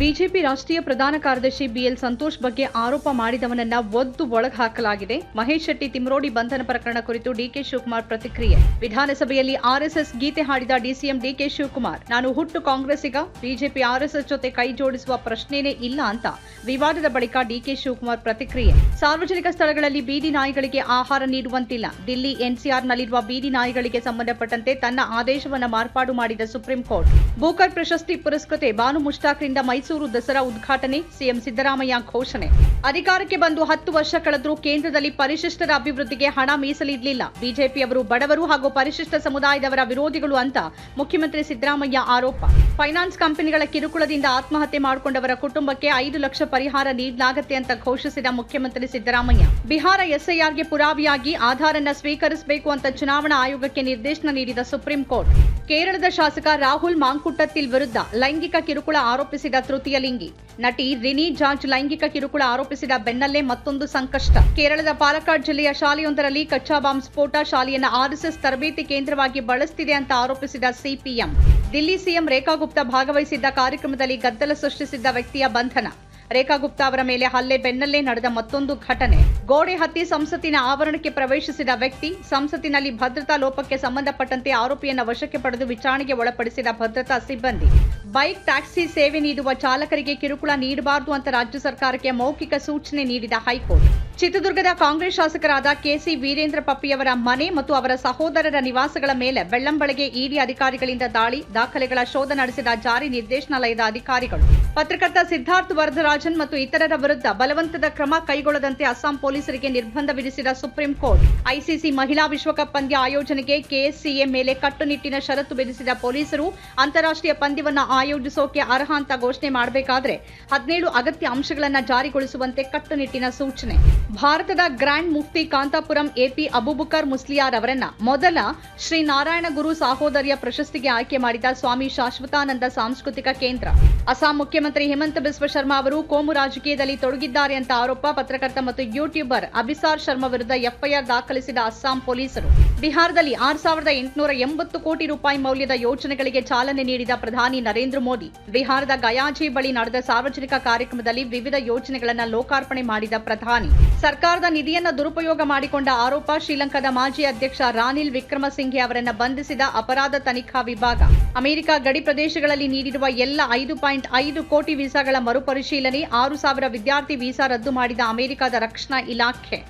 BJP ರಾಷ್ಟ್ರೀಯ ಪ್ರಧಾನ ಕಾರ್ಯದರ್ಶಿ ಬಿಎಲ್ ಸಂತೋಷ್ ಬಗ್ಗೆ ಆರೋಪ ಮಾಡಿದವನನ್ನ ಒದ್ದು ಒಳಗೆ ಹಾಕಲಾಗಿದೆ. ಮಹೇಶ್ ಶೆಟ್ಟಿ ತಿಮ್ರೋಡಿ ಬಂಧನ ಪ್ರಕರಣ ಕುರಿತು ಡಿಕೆ ಶಿವಕುಮಾರ್ ಪ್ರತಿಕ್ರಿಯೆ. ವಿಧಾನಸಭೆಯಲ್ಲಿ ಆರ್ಎಸ್ಎಸ್ ಗೀತೆ ಹಾಡಿದ ಡಿಸಿಎಂ ಡಿಕೆ ಶಿವಕುಮಾರ್, ನಾನು ಹುಟ್ಟು ಕಾಂಗ್ರೆಸ್ಸಿಗ ಬಿಜೆಪಿ ಆರ್ಎಸ್ಎಸ್ ಜೊತೆ ಕೈ ಜೋಡಿಸುವ ಪ್ರಶ್ನೆನೇ ಇಲ್ಲ ಅಂತ ವಿವಾದದ ಬಳಿಕ ಡಿಕೆ ಶಿವಕುಮಾರ್ ಪ್ರತಿಕ್ರಿಯೆ. ಸಾರ್ವಜನಿಕ ಸ್ಥಳಗಳಲ್ಲಿ ಬೀದಿ ನಾಯಿಗಳಿಗೆ ಆಹಾರ ನೀಡುವಂತಿಲ್ಲ. ದಿಲ್ಲಿ ಎನ್ಸಿಆರ್ನಲ್ಲಿರುವ ಬೀದಿ ನಾಯಿಗಳಿಗೆ ಸಂಬಂಧಪಟ್ಟಂತೆ ತನ್ನ ಆದೇಶವನ್ನ ಮಾರ್ಪಾಡು ಮಾಡಿದ ಸುಪ್ರೀಂ ಕೋರ್ಟ್. ಬೂಕರ್ ಪ್ರಶಸ್ತಿ ಪುರಸ್ಕೃತೆ. ಬಾನು ಮುಷ್ತಾಕ್ರಿಂದ ಮೈಸೂರು ದಸರಾ ಉದ್ಘಾಟನೆ, ಸಿಎಂ ಸಿದ್ದರಾಮಯ್ಯ ಘೋಷಣೆ. ಅಧಿಕಾರಕ್ಕೆ ಬಂದು ಹತ್ತು ವರ್ಷ ಕಳೆದರೂ ಕೇಂದ್ರದಲ್ಲಿ ಪರಿಶಿಷ್ಟರ ಅಭಿವೃದ್ಧಿಗೆ ಹಣ ಮೀಸಲಿಡಲಿಲ್ಲ. ಬಿಜೆಪಿಯವರು ಬಡವರು ಹಾಗೂ ಪರಿಶಿಷ್ಟ ಸಮುದಾಯದವರ ವಿರೋಧಿಗಳು ಅಂತ ಮುಖ್ಯಮಂತ್ರಿ ಸಿದ್ದರಾಮಯ್ಯ ಆರೋಪ. ಫೈನಾನ್ಸ್ ಕಂಪನಿಗಳ ಕಿರುಕುಳದಿಂದ ಆತ್ಮಹತ್ಯೆ ಮಾಡಿಕೊಂಡವರ ಕುಟುಂಬಕ್ಕೆ ಐದು ಲಕ್ಷ ಪರಿಹಾರ ನೀಡಲಾಗುತ್ತೆ ಅಂತ ಘೋಷಿಸಿದ ಮುಖ್ಯಮಂತ್ರಿ ಸಿದ್ದರಾಮಯ್ಯ. ಬಿಹಾರ ಎಸ್ಐಆರ್ಗೆ ಪುರಾವೆಯಾಗಿ ಆಧಾರನ್ನ ಸ್ವೀಕರಿಸಬೇಕು ಅಂತ ಚುನಾವಣಾ ಆಯೋಗಕ್ಕೆ ನಿರ್ದೇಶನ ನೀಡಿದ ಸುಪ್ರೀಂ ಕೋರ್ಟ್. ಕೇರಳದ ಶಾಸಕ ರಾಹುಲ್ ಮಾಂಕುಟ್ಟತ್ತಿಲ್ ವಿರುದ್ಧ ಲೈಂಗಿಕ ಕಿರುಕುಳ ಆರೋಪಿಸಿದ ತೃತೀಯ ಲಿಂಗಿ ನಟಿ ರಿನಿ ಜಾರ್ಜ್ ಲೈಂಗಿಕ ಕಿರುಕುಳ ಆರೋಪಿಸಿದ ಬೆನ್ನಲ್ಲೇ ಮತ್ತೊಂದು ಸಂಕಷ್ಟ. ಕೇರಳದ ಪಾಲಕ್ಕಾಡ್ ಜಿಲ್ಲೆಯ ಶಾಲೆಯೊಂದರಲ್ಲಿ ಕಚ್ಚಾ ಬಾಂಬ್ ಸ್ಫೋಟ ಶಾಲೆಯನ್ನ ಆರ್ಎಸ್ಎಸ್ ತರಬೇತಿ ಕೇಂದ್ರವಾಗಿ ಬಳಸ್ತಿದೆ ಅಂತ ಆರೋಪಿಸಿದ ಸಿಪಿಎಂ. ದಿಲ್ಲಿ ಸಿಎಂ ರೇಖಾ ಗುಪ್ತಾ ಭಾಗವಹಿಸಿದ್ದ ಕಾರ್ಯಕ್ರಮದಲ್ಲಿ ಗದ್ದಲ ಸೃಷ್ಟಿಸಿದ್ದ ವ್ಯಕ್ತಿಯ ಬಂಧನ. ರೇಖಾ ಗುಪ್ತಾ ಅವರ ಮೇಲೆ ಹಲ್ಲೆ ಬೆನ್ನಲ್ಲೇ ನಡೆದ ಮತ್ತೊಂದು ಘಟನೆ. ಗೋಡೆ ಹತ್ತಿ ಸಂಸತ್ತಿನ ಆವರಣಕ್ಕೆ ಪ್ರವೇಶಿಸಿದ ವ್ಯಕ್ತಿ ಸಂಸತ್ತಿನಲ್ಲಿ ಭದ್ರತಾ ಲೋಪಕ್ಕೆ ಸಂಬಂಧಪಟ್ಟಂತೆ ಆರೋಪಿಯನ್ನ ವಶಕ್ಕೆ ಪಡೆದು ವಿಚಾರಣೆಗೆ ಒಳಪಡಿಸಿದ ಭದ್ರತಾ ಸಿಬ್ಬಂದಿ. ಬೈಕ್, ಟ್ಯಾಕ್ಸಿ ಸೇವೆ ನೀಡುವ ಚಾಲಕರಿಗೆ ಕಿರುಕುಳ ನೀಡಬಾರದು ಅಂತ ರಾಜ್ಯ ಸರ್ಕಾರಕ್ಕೆ ಮೌಖಿಕ ಸೂಚನೆ ನೀಡಿದ ಹೈಕೋರ್ಟ್. ಚಿತ್ರದುರ್ಗದ ಕಾಂಗ್ರೆಸ್ ಶಾಸಕರಾದ ಕೆಸಿ ವೀರೇಂದ್ರ ಪಪ್ಪಿಯವರ ಮನೆ ಮತ್ತು ಅವರ ಸಹೋದರರ ನಿವಾಸಗಳ ಮೇಲೆ ಬೆಳ್ಳಂಬಳಗೆ ಇಡಿ ಅಧಿಕಾರಿಗಳಿಂದ ದಾಳಿ, ದಾಖಲೆಗಳ ಶೋಧ ನಡೆಸಿದ ಜಾರಿ ನಿರ್ದೇಶನಾಲಯದ ಅಧಿಕಾರಿಗಳು. ಪತ್ರಕರ್ತ ಸಿದ್ಧಾರ್ಥ್ ವರದರಾಜನ್ ಮತ್ತು ಇತರರ ವಿರುದ್ಧ ಬಲವಂತದ ಕ್ರಮ ಕೈಗೊಳ್ಳದಂತೆ ಅಸ್ಸಾಂ ಪೊಲೀಸರಿಗೆ ನಿರ್ಬಂಧ ವಿಧಿಸಿದ ಸುಪ್ರೀಂ ಕೋರ್ಟ್. ಐಸಿಸಿ ಮಹಿಳಾ ವಿಶ್ವಕಪ್ ಪಂದ್ಯ ಆಯೋಜನೆಗೆ ಕೆಎಸ್ಸಿಎ ಮೇಲೆ ಕಟ್ಟುನಿಟ್ಟಿನ ಷರತ್ತು ವಿಧಿಸಿದ ಪೊಲೀಸರು ಅಂತಾರಾಷ್ಟ್ರೀಯ ಪಂದ್ಯವನ್ನು ಆಯೋಜಿಸೋಕೆ ಅರ್ಹ ಅಂತ ಘೋಷಣೆ ಮಾಡಬೇಕಾದ್ರೆ ಹದಿನೇಳು ಅಗತ್ಯ ಅಂಶಗಳನ್ನು ಜಾರಿಗೊಳಿಸುವಂತೆ ಕಟ್ಟುನಿಟ್ಟಿನ ಸೂಚನೆ. ಭಾರತದ ಗ್ರ್ಯಾಂಡ್ ಮುಫ್ತಿ ಕಾಂತಾಪುರಂ ಎಪಿ ಅಬುಬುಕರ್ ಮುಸ್ಲಿಯಾರ್ ಅವರನ್ನ ಮೊದಲ ಶ್ರೀ ನಾರಾಯಣ ಗುರು ಸಹೋದರಿಯ ಪ್ರಶಸ್ತಿಗೆ ಆಯ್ಕೆ ಮಾಡಿದ ಸ್ವಾಮಿ ಶಾಶ್ವತಾನಂದ ಸಾಂಸ್ಕೃತಿಕ ಕೇಂದ್ರ. ಅಸ್ಸಾಂ ಮುಖ್ಯಮಂತ್ರಿ ಹಿಮಂತ ಬಿಸ್ವ ಶರ್ಮಾ ಅವರು ಕೋಮು ರಾಜಕೀಯದಲ್ಲಿ ತೊಡಗಿದ್ದಾರೆ ಅಂತ ಆರೋಪ ಪತ್ರಕರ್ತ ಮತ್ತು ಯೂಟ್ಯೂಬರ್ ಅಬಿಸಾರ್ ಶರ್ಮಾ ವಿರುದ್ಧ ಎಫ್ಐಆರ್ ದಾಖಲಿಸಿದ ಅಸ್ಸಾಂ ಪೊಲೀಸರು. ಬಿಹಾರದಲ್ಲಿ ಆರು ಸಾವಿರದ ಎಂಟುನೂರ ಎಂಬತ್ತು ಕೋಟಿ ರೂಪಾಯಿ ಮೌಲ್ಯದ ಯೋಜನೆಗಳಿಗೆ ಚಾಲನೆ ನೀಡಿದ ಪ್ರಧಾನಿ ನರೇಂದ್ರ ಮೋದಿ, ಬಿಹಾರದ ಗಯಾಜಿ ಬಳಿ ನಡೆದ ಸಾರ್ವಜನಿಕ ಕಾರ್ಯಕ್ರಮದಲ್ಲಿ ವಿವಿಧ ಯೋಜನೆಗಳನ್ನು ಲೋಕಾರ್ಪಣೆ ಮಾಡಿದ ಪ್ರಧಾನಿ. ಸರ್ಕಾರದ ನಿಧಿಯನ್ನು ದುರುಪಯೋಗ ಮಾಡಿಕೊಂಡ ಆರೋಪ ಶ್ರೀಲಂಕಾದ ಮಾಜಿ ಅಧ್ಯಕ್ಷ ರಾನಿಲ್ ವಿಕ್ರಮಸಿಂಘೆ ಅವರನ್ನು ಬಂಧಿಸಿದ ಅಪರಾಧ ತನಿಖಾ ವಿಭಾಗ. ಅಮೆರಿಕ ಗಡಿ ಪ್ರದೇಶಗಳಲ್ಲಿ ನೀಡಿರುವ ಎಲ್ಲ ಐದು ಪಾಯಿಂಟ್ ಐದು ಕೋಟಿ ವೀಸಾಗಳ ಮರುಪರಿಶೀಲನೆ, ಆರು ಸಾವಿರ ವಿದ್ಯಾರ್ಥಿ ವೀಸಾ ರದ್ದು ಮಾಡಿದ ಅಮೆರಿಕದ ರಕ್ಷಣಾ ಇಲಾಖೆ.